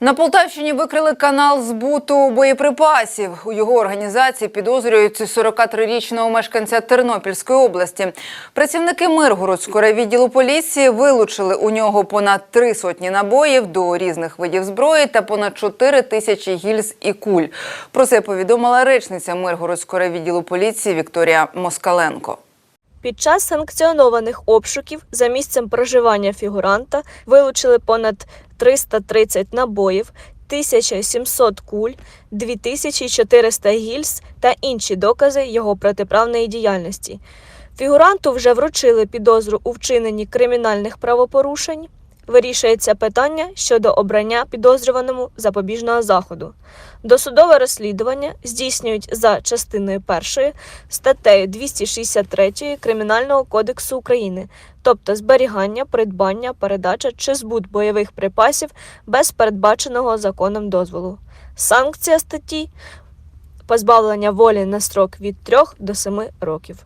На Полтавщині викрили канал збуту боєприпасів. У його організації підозрюють 43-річного мешканця Тернопільської області. Працівники Миргородського райвідділу поліції вилучили у нього понад три сотні набоїв до різних видів зброї та понад 4 тисячі гільз і куль. Про це повідомила речниця Миргородського райвідділу поліції Вікторія Москаленко. Під час санкціонованих обшуків за місцем проживання фігуранта вилучили понад 330 набоїв, 1700 куль, 2400 гільз та інші докази його протиправної діяльності. Фігуранту вже вручили підозру у вчиненні кримінальних правопорушень. Вирішується питання щодо обрання підозрюваному запобіжного заходу. Досудове розслідування здійснюють за частиною першої статтею 263 Кримінального кодексу України, тобто зберігання, придбання, передача чи збут бойових припасів без передбаченого законом дозволу. Санкція статті позбавлення волі на строк від 3 до 7 років.